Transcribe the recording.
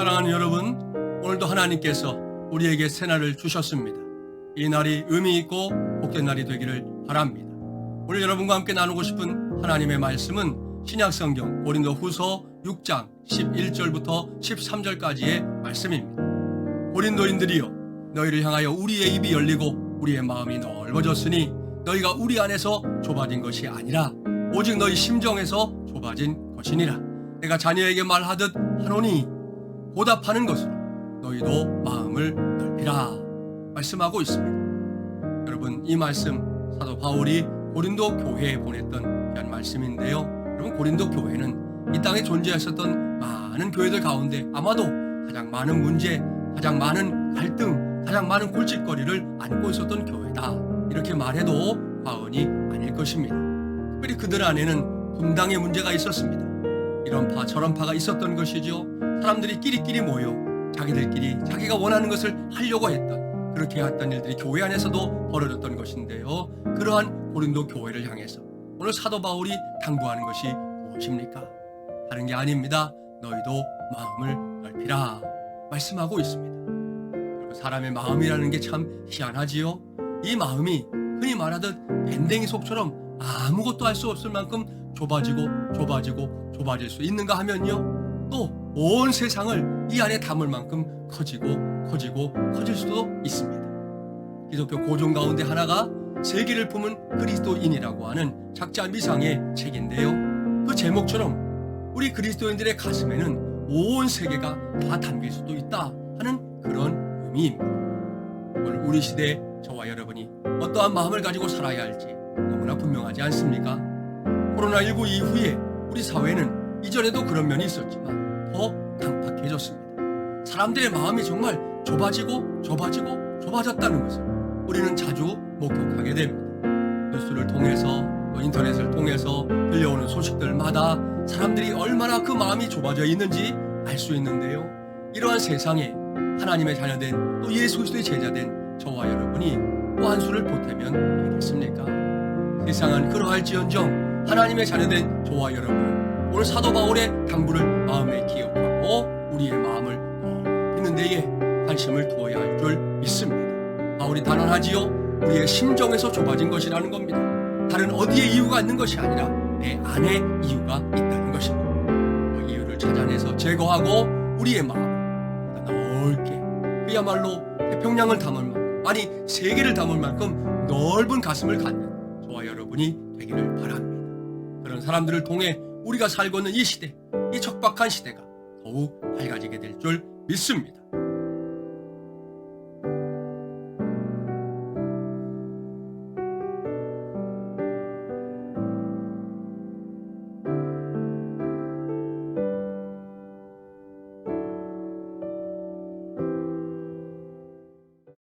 사랑하는 여러분, 오늘도 하나님께서 우리에게 새날을 주셨습니다. 이 날이 의미 있고 복된 날이 되기를 바랍니다. 오늘 여러분과 함께 나누고 싶은 하나님의 말씀은 신약성경 고린도 후서 6장 11절부터 13절까지의 말씀입니다. 고린도인들이여 너희를 향하여 우리의 입이 열리고 우리의 마음이 넓어졌으니 너희가 우리 안에서 좁아진 것이 아니라 오직 너희 심정에서 좁아진 것이니라 내가 자녀에게 말하듯 하노니 보답하는 것으로 너희도 마음을 넓히라 말씀하고 있습니다. 여러분 이 말씀 사도 바울이 고린도 교회에 보냈던 귀한 말씀인데요. 여러분 고린도 교회는 이 땅에 존재했었던 많은 교회들 가운데 아마도 가장 많은 문제, 가장 많은 갈등, 가장 많은 골칫거리를 안고 있었던 교회다. 이렇게 말해도 과언이 아닐 것입니다. 특별히 그들 안에는 분당의 문제가 있었습니다. 이런 파 저런 파가 있었던 것이죠. 사람들이 끼리끼리 모여 자기들끼리 자기가 원하는 것을 하려고 했던 그렇게 했던 일들이 교회 안에서도 벌어졌던 것인데요. 그러한 고린도 교회를 향해서 오늘 사도 바울이 당부하는 것이 무엇입니까? 다른 게 아닙니다. 너희도 마음을 넓히라 말씀하고 있습니다. 사람의 마음이라는 게 참 희한하지요. 이 마음이 흔히 말하듯 밴댕이 속처럼 아무것도 할 수 없을 만큼 좁아지고 좁아지고 좁아질 수 있는가 하면요. 또 온 세상을 이 안에 담을 만큼 커지고 커지고 커질 수도 있습니다. 기독교 고종 가운데 하나가 세계를 품은 그리스도인이라고 하는 작자 미상의 책인데요. 그 제목처럼 우리 그리스도인들의 가슴에는 온 세계가 다 담길 수도 있다 하는 그런 의미입니다. 오늘 우리 시대에 저와 여러분이 어떠한 마음을 가지고 살아야 할지 너무나 분명하지 않습니까? 코로나19 이후에 우리 사회는 이전에도 그런 면이 있었지만 해졌습니다. 사람들의 마음이 정말 좁아지고 좁아지고 좁아졌다는 것을 우리는 자주 목격하게 됩니다. 뉴스를 통해서 또 인터넷을 통해서 들려오는 소식들마다 사람들이 얼마나 그 마음이 좁아져 있는지 알 수 있는데요. 이러한 세상에 하나님의 자녀된 또 예수 그리스도의 제자된 저와 여러분이 또 한 수를 보태면 되겠습니까? 세상은 그러할지언정 하나님의 자녀된 저와 여러분은 오늘 사도 바울의 당부를 마음에 기억하고 우리의 마음을 넓히는 데에 관심을 두어야 할 줄 믿습니다. 바울이 단언하지요. 우리의 심정에서 좁아진 것이라는 겁니다. 다른 어디에 이유가 있는 것이 아니라 내 안에 이유가 있다는 것입니다. 그 이유를 찾아내서 제거하고 우리의 마음을 넓게 그야말로 태평양을 담을 만큼 아니 세계를 담을 만큼 넓은 가슴을 갖는 저와 여러분이 되기를 바랍니다. 그런 사람들을 통해 우리가 살고 있는 이 시대, 이 척박한 시대가 더욱 밝아지게 될 줄 믿습니다.